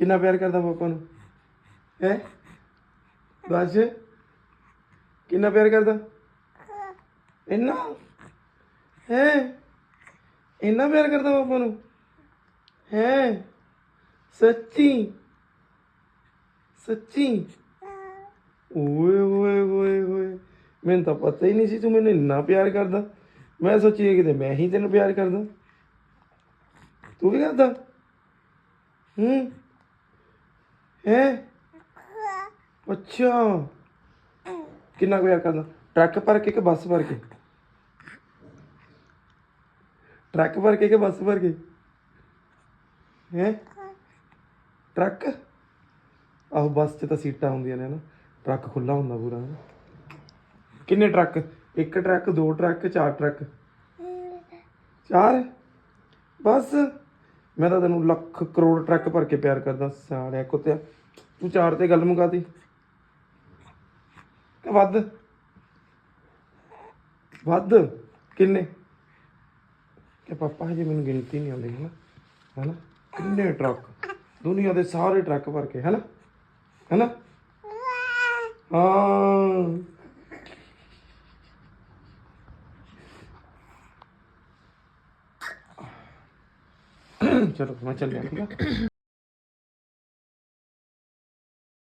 ਕਿੰਨਾ ਪਿਆਰ ਕਰਦਾ ਪਾਪਾ ਨੂੰ? ਹੈ? ਦੱਸ ਕਿੰਨਾ ਪਿਆਰ ਕਰਦਾ? ਇੰਨਾ? ਹੈ? ਇੰਨਾ ਪਿਆਰ ਕਰਦਾ ਪਾਪਾ ਨੂੰ? ਹੈ? ਸੱਚੀ? ਸੱਚੀ? ਓਏ ਓਏ ਓਏ ਓਏ। ਮੈਨੂੰ ਤਾਂ ਪਤਾ ਹੀ ਨਹੀਂ ਸੀ ਤੂੰ ਮੈਨੂੰ ਇੰਨਾ ਪਿਆਰ ਕਰਦਾ। ਮੈਂ ਸੋਚੀ ਕਿਤੇ ਮੈਂ ਹੀ ਤੈਨੂੰ ਪਿਆਰ ਕਰਦਾ। ਤੂੰ ਵੀ ਕਰਦਾ? ਹੂੰ? ਹੈ? ਅੱਛਾ। ਕਿੰਨਾ ਕੁ ਪਿਆਰ ਕਰਦਾ ਟਰੱਕ ਭਰ ਕੇ ਕਿ ਬੱਸ ਭਰ ਕੇ? ਟਰੱਕ ਭਰ ਕੇ ਕਿ ਬੱਸ ਭਰ ਕੇ? ਹੈ? ਟਰੱਕ? ਆਹੋ, ਬੱਸ 'ਚ ਤਾਂ ਸੀਟਾਂ ਹੁੰਦੀਆਂ ਨੇ ਨਾ। ਟਰੱਕ ਖੁੱਲਾ ਹੁੰਦਾ ਪੂਰਾ। ਨਾ ਕਿੰਨੇ ਟਰੱਕ? ਇੱਕ ਟਰੱਕ, ਦੋ ਟਰੱਕ, ਚਾਰ ਟਰੱਕ? ਚਾਰ? ਬਸ? ਮੈਂ ਤਾਂ ਤੈਨੂੰ ਲੱਖ ਕਰੋੜ ਟਰੱਕ ਭਰ ਕੇ ਪਿਆਰ ਕਰਦਾ, ਸਾਲਿਆ ਕੁੱਤਿਆ। ਤੂੰ ਚਾਰ ਤੇ ਗੱਲ ਮੁਕਾਤੀ ਕਿ ਵੱਧ? ਵੱਧ? ਕਿੰਨੇ? ਕਿ ਪਾਪਾ ਜੀ ਮੈਨੂੰ ਗਿਣਤੀ ਨਹੀਂ ਆਉਂਦੀ ਹੈ ਨਾ ਹੈਨਾ? ਕਿੰਨੇ ਟਰੱਕ? ਦੁਨੀਆ ਦੇ ਸਾਰੇ ਟਰੱਕ ਭਰ ਕੇ, ਹੈਨਾ? ਹੈਨਾ? ਹਾਂ। ਚਲੋ ਮੈਂ ਚੱਲਿਆ ਠੀਕ ਆ